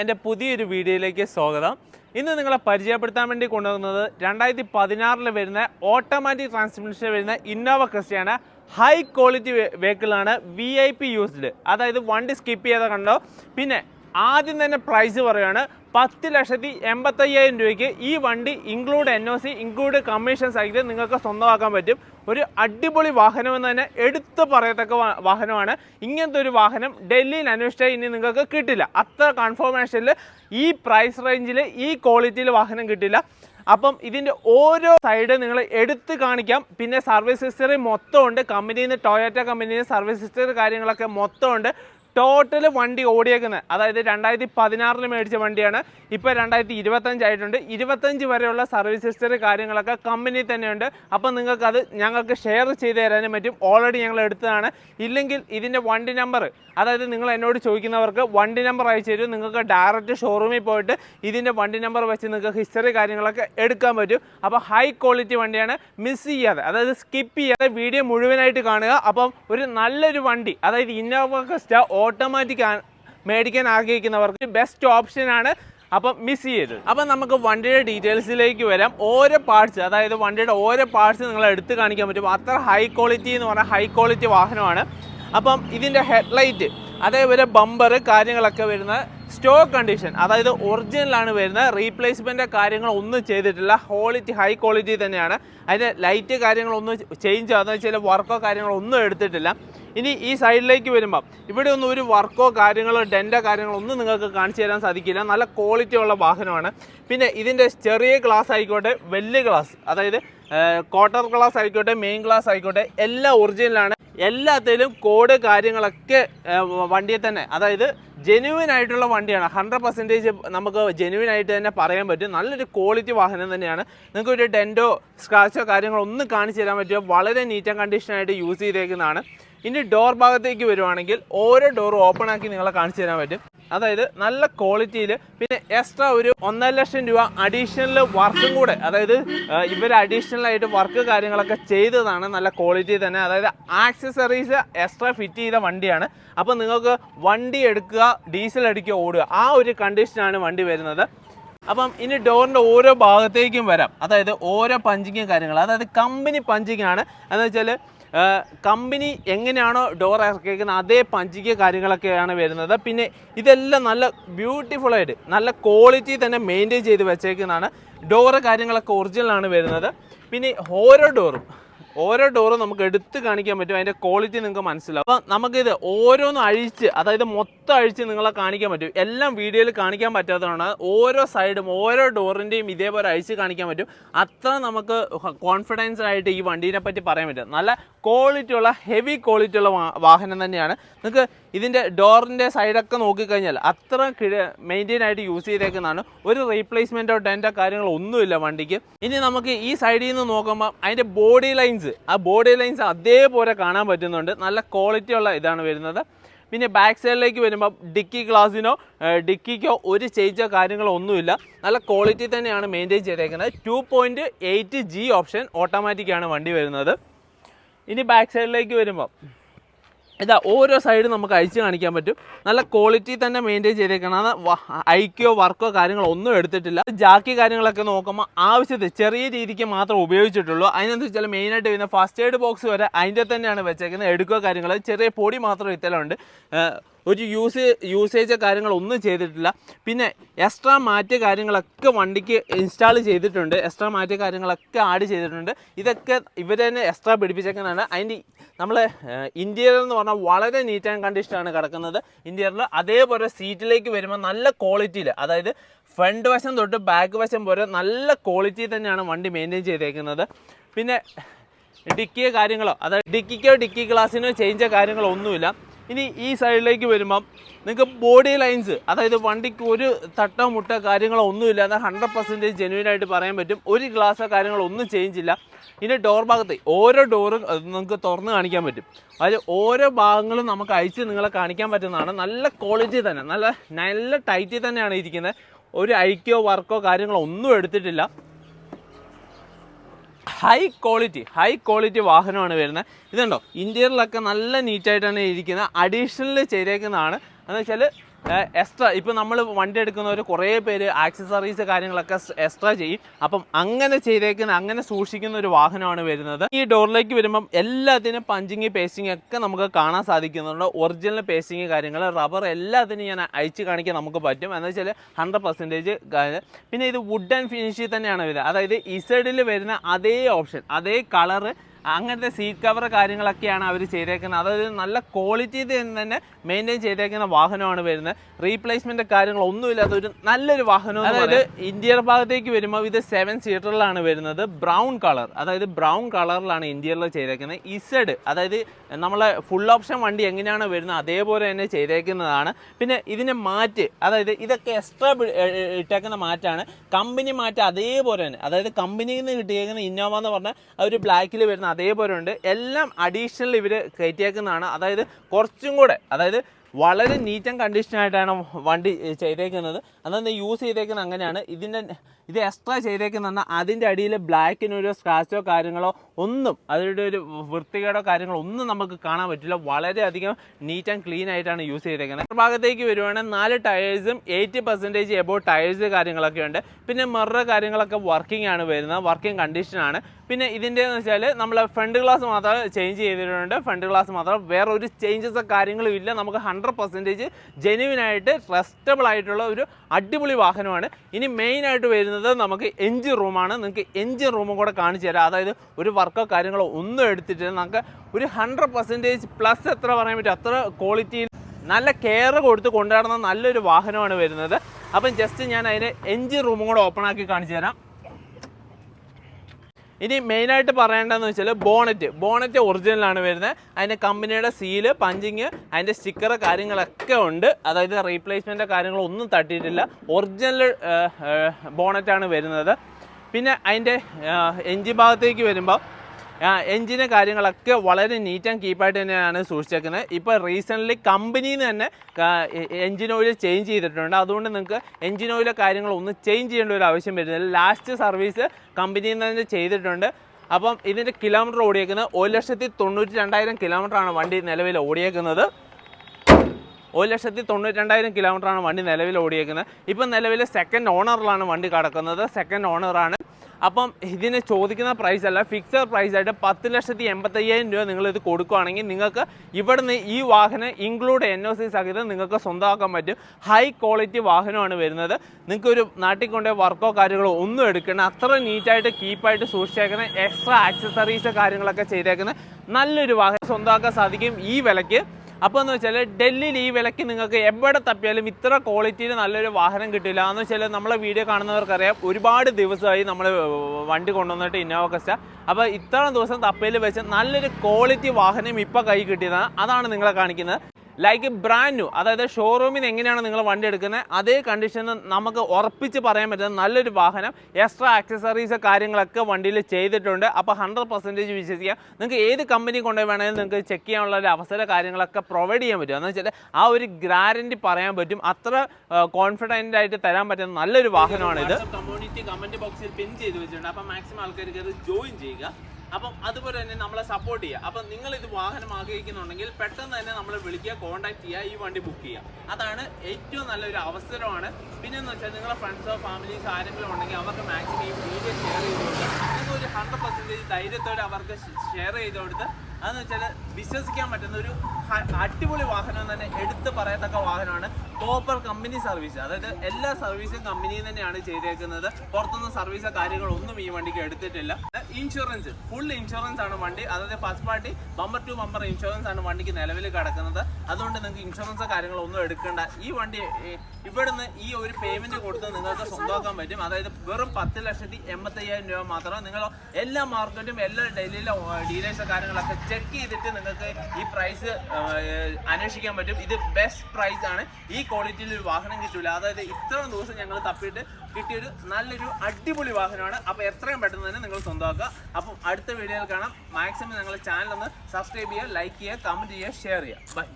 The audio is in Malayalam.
എന്റെ പുതിയൊരു വീഡിയോയിലേക്ക് സ്വാഗതം. ഇന്ന് നിങ്ങളെ പരിചയപ്പെടുത്താൻ വേണ്ടി കൊണ്ടുവന്നത് രണ്ടായിരത്തി പതിനാറിൽ വരുന്ന ഓട്ടോമാറ്റിക് ട്രാൻസ്മിഷൻ വരുന്ന ഇന്നോവ ക്രിസ്റ്റയാണ് ഹൈ ക്വാളിറ്റി വെഹിക്കിളാണ് വി ഐ പി യൂസ്ഡ് അതായത് വണ്ടി സ്കിപ്പ് ചെയ്ത കണ്ടോ? പിന്നെ ആദ്യം തന്നെ പ്രൈസ് പറയുകയാണ് പത്ത് ലക്ഷത്തി എൺപത്തയ്യായിരം രൂപയ്ക്ക് ഈ വണ്ടി include N O C include commission സഹിതം നിങ്ങൾക്ക് സ്വന്തമാക്കാൻ പറ്റും. ഒരു അടിപൊളി വാഹനമെന്ന് തന്നെ എടുത്തു പറയത്തക്ക വാഹനമാണ്. ഇങ്ങനത്തെ ഒരു വാഹനം ഡൽഹിയിൽ അന്വേഷിച്ചാൽ ഇനി നിങ്ങൾക്ക് കിട്ടില്ല. അത്ര കൺഫർമേഷനിൽ ഈ പ്രൈസ് റേഞ്ചിൽ ഈ ക്വാളിറ്റിയിൽ വാഹനം കിട്ടില്ല. അപ്പം ഇതിന്റെ ഓരോ സൈഡ് നിങ്ങൾ എടുത്ത് കാണിക്കാം. പിന്നെ സർവീസ് ഹിസ്റ്ററി മൊത്തമുണ്ട് കമ്പനിയിൽ നിന്ന് ടൊയോറ്റ കമ്പനിയിൽ നിന്ന് സർവീസ് ഹിസ്റ്ററി കാര്യങ്ങളൊക്കെ മൊത്തം ഉണ്ട്. ടോട്ടൽ വണ്ടി ഓടിയേക്കുന്നത് അതായത് രണ്ടായിരത്തി പതിനാറിൽ മേടിച്ച വണ്ടിയാണ്. ഇപ്പോൾ രണ്ടായിരത്തി ഇരുപത്തഞ്ചായിട്ടുണ്ട് ഇരുപത്തഞ്ച് വരെയുള്ള സർവീസ് ഹിസ്റ്ററി കാര്യങ്ങളൊക്കെ കമ്പനി തന്നെയുണ്ട്. അപ്പം നിങ്ങൾക്കത് ഞങ്ങൾക്ക് ഷെയർ ചെയ്ത് തരാനും പറ്റും. ഓൾറെഡി ഞങ്ങൾ എടുത്തതാണ്. ഇല്ലെങ്കിൽ ഇതിന്റെ വണ്ടി നമ്പർ അതായത് നിങ്ങൾ എന്നോട് ചോദിക്കുന്നവർക്ക് വണ്ടി നമ്പർ അയച്ചു തരും. നിങ്ങൾക്ക് ഡയറക്റ്റ് ഷോറൂമിൽ പോയിട്ട് ഇതിന്റെ വണ്ടി നമ്പർ വെച്ച് നിങ്ങൾക്ക് ഹിസ്റ്ററി കാര്യങ്ങളൊക്കെ എടുക്കാൻ പറ്റും. അപ്പോൾ ഹൈ ക്വാളിറ്റി വണ്ടിയാണ്. മിസ് ചെയ്യാതെ അതായത് സ്കിപ്പ് ചെയ്യാതെ വീഡിയോ മുഴുവനായിട്ട് കാണുക. അപ്പം ഒരു നല്ലൊരു വണ്ടി അതായത് ഇന്നോവ ക്രിസ്റ്റ ഓട്ടോമാറ്റിക് മേടിക്കാൻ ആഗ്രഹിക്കുന്നവർക്ക് ബെസ്റ്റ് ഓപ്ഷനാണ് അപ്പം മിസ് ചെയ്യരുത്. അപ്പം നമുക്ക് വണ്ടിയുടെ ഡീറ്റെയിൽസിലേക്ക് വരാം. ഓരോ പാർട്സ് അതായത് വണ്ടിയുടെ ഓരോ പാർട്സ് നിങ്ങൾ എടുത്ത് കാണിക്കാൻ പറ്റും. അത്ര ഹൈ ക്വാളിറ്റി എന്ന് പറഞ്ഞാൽ ഹൈ ക്വാളിറ്റി വാഹനമാണ്. അപ്പം ഇതിന്റെ ഹെഡ്ലൈറ്റ് അതേപോലെ ബമ്പർ കാര്യങ്ങളൊക്കെ വരുന്ന സ്റ്റോക്ക് കണ്ടീഷൻ അതായത് ഒറിജിനലാണ് വരുന്നത്. റീപ്ലേസ്മെന്റ് കാര്യങ്ങൾ ഒന്നും ചെയ്തിട്ടില്ല. ക്വാളിറ്റി ഹൈ ക്വാളിറ്റി തന്നെയാണ്. അതിന്റെ ലൈറ്റ് കാര്യങ്ങളൊന്നും ചേഞ്ച് ആകുന്ന ചില വർക്കോ കാര്യങ്ങളോ ഒന്നും എടുത്തിട്ടില്ല. ഇനി ഈ സൈഡിലേക്ക് വരുമ്പോൾ ഇവിടെ ഒന്നും ഒരു വർക്കോ കാര്യങ്ങളോ ഡെന്റോ കാര്യങ്ങളോ ഒന്നും നിങ്ങൾക്ക് കാണിച്ചു തരാൻ സാധിക്കില്ല. നല്ല ക്വാളിറ്റി ഉള്ള വാഹനമാണ്. പിന്നെ ഇതിന്റെ ചെറിയ ഗ്ലാസ് ആയിക്കോട്ടെ വലിയ ഗ്ലാസ് അതായത് ക്വാർട്ടർ ക്ലാസ് ആയിക്കോട്ടെ മെയിൻ ക്ലാസ് ആയിക്കോട്ടെ എല്ലാം ഒറിജിനലാണ് എല്ലാത്തിലും കോഡ് കാര്യങ്ങളൊക്കെ വണ്ടിയെ വണ്ടിയിൽ തന്നെ. അതായത് ജെനുവിൻ ആയിട്ടുള്ള വണ്ടിയാണ്. ഹൺഡ്രഡ് പെർസെന്റേജ് നമുക്ക് ജെനുവിൻ ആയിട്ട് തന്നെ പറയാൻ പറ്റും. നല്ലൊരു ക്വാളിറ്റി വാഹനം തന്നെയാണ്. നിങ്ങൾക്ക് ഒരു ഡെന്റോ സ്ക്രാച്ചോ കാര്യങ്ങളോ ഒന്നും കാണിച്ചു തരാൻ പറ്റുമോ വളരെ നീറ്റ് ആൻഡ് കണ്ടീഷനായിട്ട് യൂസ് ചെയ്തേക്കുന്നതാണ്. ഇനി ഡോർ ഭാഗത്തേക്ക് വരുവാണെങ്കിൽ ഓരോ ഡോറും ഓപ്പൺ ആക്കി നിങ്ങളെ കാണിച്ചു തരാൻ പറ്റും. അതായത് നല്ല ക്വാളിറ്റിയിൽ പിന്നെ എക്സ്ട്രാ ഒരു ഒന്നര ലക്ഷം രൂപ അഡീഷണൽ വർക്കും കൂടെ അതായത് ഇവർ അഡീഷണൽ ആയിട്ട് വർക്ക് കാര്യങ്ങളൊക്കെ ചെയ്തതാണ് നല്ല ക്വാളിറ്റി തന്നെ. അതായത് ആക്സസറീസ് എക്സ്ട്രാ ഫിറ്റ് ചെയ്ത വണ്ടിയാണ്. അപ്പോൾ നിങ്ങൾക്ക് വണ്ടി എടുക്കുക ഡീസൽ അടിക്കുക ഓടുക ആ ഒരു കണ്ടീഷനാണ് വണ്ടി വരുന്നത്. അപ്പം ഇനി ഡോറിന്റെ ഓരോ ഭാഗത്തേക്കും വരാം. അതായത് ഓരോ പഞ്ചിങ്ങും കാര്യങ്ങൾ അതായത് കമ്പനി പഞ്ചിങ്ങാണ് എന്ന് വെച്ചാൽ കമ്പനി എങ്ങനെയാണോ ഡോർ ഇറക്കിയിരിക്കുന്നത് അതേ പഞ്ചിക കാര്യങ്ങളൊക്കെയാണ് വരുന്നത്. പിന്നെ ഇതെല്ലാം നല്ല ബ്യൂട്ടിഫുള്ളായിട്ട് നല്ല ക്വാളിറ്റി തന്നെ മെയിന്റെയിൻ ചെയ്ത് വെച്ചേക്കുന്നതാണ്. ഡോറ് കാര്യങ്ങളൊക്കെ ഒറിജിനലാണ് വരുന്നത്. പിന്നെ ഓരോ ഡോറും ഓരോ ഡോറും നമുക്ക് എടുത്ത് കാണിക്കാൻ പറ്റും. അതിന്റെ ക്വാളിറ്റി നിങ്ങൾക്ക് മനസ്സിലാവും. അപ്പം നമുക്കിത് ഓരോന്ന് അഴിച്ച് അതായത് മൊത്തം അഴിച്ച് നിങ്ങളെ കാണിക്കാൻ പറ്റും. എല്ലാം വീഡിയോയിൽ കാണിക്കാൻ പറ്റാത്തതാണ്. ഓരോ സൈഡും ഓരോ ഡോറിന്റെയും ഇതേപോലെ അഴിച്ച് കാണിക്കാൻ പറ്റും. അത്ര നമുക്ക് കോൺഫിഡൻസ് ആയിട്ട് ഈ വണ്ടിനെ പറ്റി പറയാൻ പറ്റും. നല്ല ക്വാളിറ്റി ഉള്ള ഹെവി ക്വാളിറ്റി ഉള്ള വാഹനം തന്നെയാണ്. നിങ്ങൾക്ക് ഇതിന്റെ ഡോറിന്റെ സൈഡൊക്കെ നോക്കിക്കഴിഞ്ഞാൽ അത്ര മെയിന്റെയിൻ ആയിട്ട് യൂസ് ചെയ്തേക്കുന്നതാണ്. ഒരു റീപ്ലേസ്മെന്റോ ഡെന്റോ കാര്യങ്ങളോ ഒന്നുമില്ല വണ്ടിക്ക്. ഇനി നമുക്ക് ഈ സൈഡിൽ നിന്ന് നോക്കുമ്പോൾ അതിന്റെ ബോഡി ലൈൻസ് ആ ബോഡി ലൈൻസ് അതേപോലെ കാണാൻ പറ്റുന്നുണ്ട്. നല്ല ക്വാളിറ്റി ഉള്ള ഇതാണ് വരുന്നത്. പിന്നെ ബാക്ക് സൈഡിലേക്ക് വരുമ്പോൾ ഡിക്കി ഗ്ലാസിനോ ഡിക്കിക്കോ ഒരു ചേഞ്ചോ കാര്യങ്ങളോ ഒന്നുമില്ല. നല്ല ക്വാളിറ്റി തന്നെയാണ് മെയിന്റെയിൻ ചെയ്തേക്കുന്നത്. Two point eight G option ഓട്ടോമാറ്റിക്കാണ് വണ്ടി വരുന്നത്. ഇനി ബാക്ക് സൈഡിലേക്ക് വരുമ്പോൾ ഇതാ ഓരോ സൈഡും നമുക്ക് അഴിച്ച് കാണിക്കാൻ പറ്റും. നല്ല ക്വാളിറ്റി തന്നെ മെയിന്റെയിൻ ചെയ്തേക്കണം. ഐക്കോ വർക്കോ കാര്യങ്ങളോ ഒന്നും എടുത്തിട്ടില്ല. ജാക്കി കാര്യങ്ങളൊക്കെ നോക്കുമ്പോൾ ആവശ്യത്തിൽ ചെറിയ രീതിക്ക് മാത്രം ഉപയോഗിച്ചിട്ടുള്ളൂ. അതിനകത്ത് വെച്ചാൽ മെയിനായിട്ട് വരുന്ന ഫസ്റ്റ് എയ്ഡ് ബോക്സ് വരെ അതിന്റെ തന്നെയാണ് വെച്ചേക്കുന്നത്. എടുക്കുക കാര്യങ്ങൾ ചെറിയ പൊടി മാത്രം ഇത്തരമുണ്ട്. ഒരു യൂസ് യൂസേജ് കാര്യങ്ങളൊന്നും ചെയ്തിട്ടില്ല. പിന്നെ എക്സ്ട്രാ മാറ്റ് കാര്യങ്ങളൊക്കെ വണ്ടിക്ക് ഇൻസ്റ്റാൾ ചെയ്തിട്ടുണ്ട്. എക്സ്ട്രാ മാറ്റ് കാര്യങ്ങളൊക്കെ ആഡ് ചെയ്തിട്ടുണ്ട്. ഇതൊക്കെ ഇവർ തന്നെ എക്സ്ട്രാ പിടിപ്പിച്ചേക്കുന്നതാണ്. അതിന്റെ നമ്മൾ ഇന്ത്യയിൽ എന്ന് പറഞ്ഞാൽ വളരെ നീറ്റ് ആൻഡ് കണ്ടീഷനാണ് കിടക്കുന്നത്. ഇന്ത്യയിൽ അതേപോലെ സീറ്റിലേക്ക് വരുമ്പോൾ നല്ല ക്വാളിറ്റിയിൽ അതായത് ഫ്രണ്ട് വശം തൊട്ട് ബാക്ക് വശം വരെ നല്ല ക്വാളിറ്റി തന്നെയാണ് വണ്ടി മെയിന്റെയിൻ ചെയ്തേക്കുന്നത്. പിന്നെ ഡിക്കിയോ കാര്യങ്ങളോ അതായത് ഡിക്കിക്കോ ഡിക്കി ഗ്ലാസ്സിനോ ചേഞ്ചോ കാര്യങ്ങളോ ഒന്നുമില്ല ഇനി ഈ സൈഡിലേക്ക് വരുമ്പം നിങ്ങൾക്ക് ബോഡി ലൈൻസ് അതായത് വണ്ടിക്ക് ഒരു തട്ടോ മുട്ടോ കാര്യങ്ങളോ ഒന്നുമില്ല എന്നാൽ ഹൺഡ്രഡ് പെർസെന്റേജ് ജെന്യൂൻ ആയിട്ട് പറയാൻ പറ്റും. ഒരു ഗ്ലാസ്സോ കാര്യങ്ങളോ ഒന്നും ചേഞ്ച് ഇല്ല. ഇനി ഡോർ ഭാഗത്ത് ഓരോ ഡോറും നിങ്ങൾക്ക് തുറന്ന് കാണിക്കാൻ പറ്റും. അതിൽ ഓരോ ഭാഗങ്ങളും നമുക്ക് അയച്ച് നിങ്ങളെ കാണിക്കാൻ പറ്റുന്നതാണ്. നല്ല ക്വാളിറ്റി തന്നെ നല്ല നല്ല ടൈറ്റിൽ തന്നെയാണ് ഇരിക്കുന്നത്. ഒരു അഴിക്കോ വർക്കോ കാര്യങ്ങളോ ഒന്നും എടുത്തിട്ടില്ല. ഹൈ ക്വാളിറ്റി ഹൈ ക്വാളിറ്റി വാഹനമാണ് വരുന്നത്. ഇതുണ്ടോ? ഇന്ത്യയിലൊക്കെ നല്ല നീറ്റായിട്ടാണ് ഇരിക്കുന്നത്. അഡീഷണൽ ചെയ്തേക്കുന്നതാണ്. എന്ന് വെച്ചാൽ എക്സ്ട്രാ. ഇപ്പം നമ്മൾ വണ്ടി എടുക്കുന്നവർ കുറേ പേര് ആക്സസറീസ് കാര്യങ്ങളൊക്കെ എക്സ്ട്രാ ചെയ്യും. അപ്പം അങ്ങനെ ചെയ്തേക്കുന്ന അങ്ങനെ സൂക്ഷിക്കുന്ന ഒരു വാഹനമാണ് വരുന്നത്. ഈ ഡോറിലേക്ക് വരുമ്പം എല്ലാത്തിനും പഞ്ചിങ് പേസ്റ്റിംഗ് ഒക്കെ നമുക്ക് കാണാൻ സാധിക്കുന്നുണ്ട്. ഒറിജിനൽ പേസ്റ്റിംഗ് കാര്യങ്ങൾ റബ്ബർ എല്ലാത്തിനും ഞാൻ അയച്ച് കാണിക്കാൻ നമുക്ക് പറ്റും. എന്ന് വെച്ചാൽ ഹൺഡ്രഡ് പെർസെന്റേജ് പിന്നെ ഇത് വുഡ് ആൻഡ് ഫിനിഷിൽ തന്നെയാണ് വരുന്നത്. അതായത് ഇസഡിൽ വരുന്ന അതേ ഓപ്ഷൻ അതേ കളറ് അങ്ങനത്തെ സീറ്റ് കവർ കാര്യങ്ങളൊക്കെയാണ് അവർ ചെയ്തേക്കുന്നത്. അതായത് നല്ല ക്വാളിറ്റി തന്നെ മെയിന്റെയിൻ ചെയ്തേക്കുന്ന വാഹനമാണ് വരുന്നത്. റീപ്ലേസ്മെന്റ് കാര്യങ്ങളൊന്നുമില്ലാത്ത ഒരു നല്ലൊരു വാഹനം അതായത് ഇന്ത്യ ഭാഗത്തേക്ക് വരുമ്പോൾ ഇത് സെവൻ സീറ്ററിലാണ് വരുന്നത്. ബ്രൗൺ കളർ അതായത് ബ്രൗൺ കളറിലാണ് ഇന്ത്യയിൽ ചെയ്തേക്കുന്നത്. ഇസഡ് അതായത് നമ്മളെ ഫുൾ ഓപ്ഷൻ വണ്ടി എങ്ങനെയാണ് വരുന്നത് അതേപോലെ തന്നെ ചെയ്തേക്കുന്നതാണ്. പിന്നെ ഇതിന് മാറ്റ് അതായത് ഇതൊക്കെ എക്സ്ട്രാ ഇട്ടേക്കുന്ന മാറ്റാണ്. കമ്പനി മാറ്റ് അതേപോലെ തന്നെ. അതായത് കമ്പനിയിൽ നിന്ന് കിട്ടിയേക്കുന്ന ഇന്നോവ എന്ന് പറഞ്ഞാൽ ഒരു ബ്ലാക്കിൽ വരുന്ന അതേപോലെ ഉണ്ട് എല്ലാം അഡീഷണൽ ഇവർ കയറ്റിയേക്കുന്നതാണ്. അതായത് കുറച്ചും കൂടെ അതായത് വളരെ നീറ്റ് ആൻഡ് കണ്ടീഷൻ ആയിട്ടാണ് വണ്ടി ചെയ്തേക്കുന്നത്. അതൊന്ന് യൂസ് ചെയ്തേക്കുന്നത് അങ്ങനെയാണ്. ഇതിന്റെ ഇത് എക്സ്ട്രാ ചെയ്തേക്കുന്ന അതിന്റെ അടിയിൽ ബ്ലാക്കിനൊരു സ്ക്രാച്ചോ കാര്യങ്ങളോ ഒന്നും അതിന്റെ ഒരു വൃത്തികേടോ കാര്യങ്ങളോ ഒന്നും നമുക്ക് കാണാൻ പറ്റില്ല. വളരെയധികം നീറ്റ് ആൻഡ് ക്ലീൻ ആയിട്ടാണ് യൂസ് ചെയ്തേക്കുന്നത്. ഭാഗത്തേക്ക് വരുവാണെങ്കിൽ നാല് ടയേഴ്സും എയ്റ്റി പെർസെന്റേജ് എബോ ടയേഴ്സ് കാര്യങ്ങളൊക്കെ ഉണ്ട്. പിന്നെ മെറ കാര്യങ്ങളൊക്കെ വർക്കിംഗ് ആണ് വരുന്നത്. വർക്കിംഗ് കണ്ടീഷനാണ് പിന്നെ ഇതിന്റെയെന്ന് വെച്ചാൽ നമ്മൾ ഫ്രണ്ട് ഗ്ലാസ് മാത്രം ചേഞ്ച് ചെയ്തിട്ടുണ്ട്. ഫ്രണ്ട് ഗ്ലാസ് മാത്രം. വേറെ ഒരു ചേഞ്ചസ് കാര്യങ്ങളും ഇല്ല. നമുക്ക് ഹൺഡ്രഡ് പെർസെന്റേജ് ജെനുവിനായിട്ട് ട്രസ്റ്റബിൾ ആയിട്ടുള്ള ഒരു അടിപൊളി വാഹനമാണ്. ഇനി മെയിനായിട്ട് വരുന്നത് നമുക്ക് എഞ്ചിൻ റൂമാണ് നിങ്ങൾക്ക് എഞ്ചിൻ റൂമും കൂടെ കാണിച്ചു തരാം. അതായത് ഒരു വർക്കോ കാര്യങ്ങളോ ഒന്നും എടുത്തിട്ട് നമുക്ക് ഒരു ഹൺഡ്രഡ് പെർസെന്റേജ് പ്ലസ് എത്ര പറയാൻ പറ്റും? അത്ര ക്വാളിറ്റിയിൽ നല്ല കെയർ കൊടുത്ത് കൊണ്ടുനടന്ന നല്ലൊരു വാഹനമാണ് വരുന്നത്. അപ്പം ജസ്റ്റ് ഞാൻ അതിന്റെ എഞ്ചിൻ റൂമും കൂടെ ഓപ്പൺ ആക്കി കാണിച്ചു തരാം. ഇനി മെയിനായിട്ട് പറയേണ്ടതെന്ന് വെച്ചാൽ ബോണറ്റ് ബോണറ്റ് ഒറിജിനലാണ് വരുന്നത്. അതിന്റെ കമ്പനിയുടെ സീൽ പഞ്ചിങ് അതിന്റെ സ്റ്റിക്കർ കാര്യങ്ങളൊക്കെ ഉണ്ട്. അതായത് റീപ്ലേസ്മെന്റ് കാര്യങ്ങളൊന്നും തട്ടിയിട്ടില്ല. ഒറിജിനൽ ബോണറ്റാണ് വരുന്നത്. പിന്നെ അതിന്റെ എൻജിൻ ഭാഗത്തേക്ക് വരുമ്പോൾ എൻജിന് കാര്യങ്ങളൊക്കെ വളരെ നീറ്റ് ആൻഡ് കീപ്പായിട്ട് തന്നെയാണ് സൂക്ഷിച്ചേക്കുന്നത്. ഇപ്പോൾ റീസെന്റ്ലി കമ്പനിയിൽ നിന്ന് തന്നെ എൻജിൻ ഓയിൽ ചേഞ്ച് ചെയ്തിട്ടുണ്ട്. അതുകൊണ്ട് നിങ്ങൾക്ക് എൻജിൻ ഓയിലെ കാര്യങ്ങളൊന്നും ചേഞ്ച് ചെയ്യേണ്ട ഒരു ആവശ്യം വരുന്നില്ല. ലാസ്റ്റ് സർവീസ് കമ്പനിയിൽ നിന്ന് തന്നെ ചെയ്തിട്ടുണ്ട്. അപ്പം ഇതിന്റെ കിലോമീറ്റർ ഓടിയേക്കുന്നത് ഒരു ലക്ഷത്തി തൊണ്ണൂറ്റി രണ്ടായിരം കിലോമീറ്ററാണ് വണ്ടി നിലവിൽ ഓടിയേക്കുന്നത്. ഒരു ലക്ഷത്തി തൊണ്ണൂറ്റി രണ്ടായിരം കിലോമീറ്ററാണ് വണ്ടി നിലവിൽ ഓടിയേക്കുന്നത്. ഇപ്പം നിലവിൽ സെക്കൻഡ് ഓണറിലാണ് വണ്ടി കടക്കുന്നത്. സെക്കൻഡ് ഓണറാണ് അപ്പം ഇതിന് ചോദിക്കുന്ന പ്രൈസ് അല്ല ഫിക്സഡ് പ്രൈസ് ആയിട്ട് പത്ത് ലക്ഷത്തി എൺപത്തയ്യായിരം രൂപ നിങ്ങൾ ഇത് കൊടുക്കുകയാണെങ്കിൽ നിങ്ങൾക്ക് ഇവിടുന്ന് ഈ വാഹനം ഇൻക്ലൂഡ് എൻ ഒ സി സഹിതം നിങ്ങൾക്ക് സ്വന്തമാക്കാൻ പറ്റും. ഹൈ ക്വാളിറ്റി വാഹനമാണ് വരുന്നത്. നിങ്ങൾക്ക് ഒരു നാട്ടിൽ കൊണ്ടുപോയി വർക്കോ കാര്യങ്ങളോ ഒന്നും എടുക്കണം അത്ര നീറ്റായിട്ട് കീപ്പായിട്ട് സൂക്ഷിച്ചേക്കുന്ന എക്സ്ട്രാ ആക്സസറീസ് കാര്യങ്ങളൊക്കെ ചെയ്തേക്കുന്ന നല്ലൊരു വാഹനം സ്വന്തമാക്കാൻ സാധിക്കും. ഈ വിലയ്ക്ക് അപ്പോൾ എന്ന് വെച്ചാൽ ഡൽഹിയിൽ ഈ വിലയ്ക്ക് നിങ്ങൾക്ക് എവിടെ തപ്പിയാലും ഇത്ര ക്വാളിറ്റിയിൽ നല്ലൊരു വാഹനം കിട്ടില്ല. എന്ന് വെച്ചാൽ നമ്മളെ വീഡിയോ കാണുന്നവർക്കറിയാം ഒരുപാട് ദിവസമായി നമ്മൾ വണ്ടി കൊണ്ടുവന്നിട്ട് ഇന്നോവ കസ്റ്റ അപ്പോൾ ഇത്ര ദിവസം തപ്പയിൽ വെച്ച് നല്ലൊരു ക്വാളിറ്റി വാഹനം ഇപ്പോൾ കൈ കിട്ടിയതാണ്. അതാണ് നിങ്ങളെ കാണിക്കുന്നത്. ലൈക്ക് ബ്രാൻഡ് ന്യൂ അതായത് ഷോറൂമിൽ നിന്ന് എങ്ങനെയാണ് നിങ്ങൾ വണ്ടി എടുക്കുന്നത്? അതേ കണ്ടീഷനിൽ നമുക്ക് ഉറപ്പിച്ച് പറയാൻ പറ്റുന്ന നല്ലൊരു വാഹനം. എക്സ്ട്രാ ആക്സസറീസ് കാര്യങ്ങളൊക്കെ വണ്ടിയിൽ ചെയ്തിട്ടുണ്ട്. അപ്പോൾ ഹൺഡ്രഡ് പെർസെന്റേജ് വിശ്വസിക്കാം. നിങ്ങൾക്ക് ഏത് കമ്പനി കൊണ്ടുപോയി വേണമെങ്കിലും നിങ്ങൾക്ക് ചെക്ക് ചെയ്യാനുള്ള ഒരു അവസര കാര്യങ്ങളൊക്കെ പ്രൊവൈഡ് ചെയ്യാൻ പറ്റും. എന്ന് വെച്ചാൽ ആ ഒരു ഗ്യാരണ്ടി പറയാൻ പറ്റും. അത്ര കോൺഫിഡന്റ് ആയിട്ട് തരാൻ പറ്റുന്ന നല്ലൊരു വാഹനമാണ് ഇത് കമ്മ്യൂണിറ്റി കമന്റ് ബോക്സിൽ പിൻ ചെയ്ത് വെച്ചിട്ടുണ്ട്. അപ്പോൾ മാക്സിമം ആൾക്കാർക്ക് അത് ജോയിൻ ചെയ്യുക. അപ്പം അതുപോലെ തന്നെ നമ്മളെ സപ്പോർട്ട് ചെയ്യുക. അപ്പം നിങ്ങൾ ഇത് വാഹനം ആഗ്രഹിക്കുന്നുണ്ടെങ്കിൽ പെട്ടെന്ന് തന്നെ നമ്മളെ വിളിക്കുക കോൺടാക്ട് ചെയ്യുക ഈ വണ്ടി ബുക്ക് ചെയ്യുക. അതാണ് ഏറ്റവും നല്ലൊരു അവസരമാണ്. പിന്നെ എന്ന് വെച്ചാൽ നിങ്ങളെ ഫ്രണ്ട്സോ ഫാമിലീസ് ആരെങ്കിലും ഉണ്ടെങ്കിൽ അവർക്ക് മാക്സിമം ഈ വീഡിയോ ഷെയർ ചെയ്ത് കൊടുക്കുക. നിങ്ങൾക്ക് ഒരു ഹൺഡ്രഡ് പെർസെന്റേജ് ധൈര്യത്തോടെ അവർക്ക് ഷെയർ ചെയ്ത് കൊടുത്ത് അതെന്ന് വെച്ചാൽ വിശ്വസിക്കാൻ പറ്റുന്ന ഒരു അടിപൊളി വാഹനം തന്നെ എടുത്ത് പറയത്തക്ക വാഹനമാണ്. പ്രോപ്പർ കമ്പനി സർവീസ് അതായത് എല്ലാ സർവീസും കമ്പനിയിൽ തന്നെയാണ് ചെയ്തേക്കുന്നത്. പുറത്തുനിന്ന് സർവീസോ കാര്യങ്ങളൊന്നും ഈ വണ്ടിക്ക് എടുത്തിട്ടില്ല. ഇൻഷുറൻസ് ഫുൾ ഇൻഷുറൻസ് ആണ് വണ്ടി. അതായത് first party bumper to bumper insurance ആണ് വണ്ടിക്ക് നിലവിൽ കിടക്കുന്നത്. അതുകൊണ്ട് നിങ്ങൾക്ക് ഇൻഷുറൻസോ കാര്യങ്ങളൊന്നും എടുക്കേണ്ട. ഈ വണ്ടി ഇവിടുന്ന് ഈ ഒരു പേയ്മെന്റ് കൊടുത്ത് നിങ്ങൾക്ക് സ്വന്തമാക്കാൻ പറ്റും. അതായത് വെറും പത്ത് ലക്ഷത്തി എൺപത്തയ്യായിരം രൂപ മാത്രം നിങ്ങൾ എല്ലാ മാർക്കറ്റും എല്ലാ ഡൽഹിയിലെ ഡീലേഴ്സ് കാര്യങ്ങളൊക്കെ ചെക്ക് ചെയ്തിട്ട് നിങ്ങൾക്ക് ഈ പ്രൈസ് അന്വേഷിക്കാൻ പറ്റും. ഇത് ബെസ്റ്റ് പ്രൈസ് ആണ്. ഈ ക്വാളിറ്റിയിൽ ഒരു വാഹനം കിട്ടില്ല അതായത് ഇത്രയും ദിവസം ഞങ്ങൾ തപ്പിയിട്ട് കിട്ടിയൊരു നല്ലൊരു അടിപൊളി വാഹനമാണ്. അപ്പോൾ എത്രയും പെട്ടെന്ന് തന്നെ നിങ്ങൾ സ്വന്തമാക്കുക. അപ്പം അടുത്ത വീഡിയോയിൽ കാണാം. മാക്സിമം ഞങ്ങളുടെ ചാനൽ ഒന്ന് സബ്സ്ക്രൈബ് ചെയ്യുക ലൈക്ക് ചെയ്യുക കമന്റ് ചെയ്യുക ഷെയർ ചെയ്യുക. ബൈ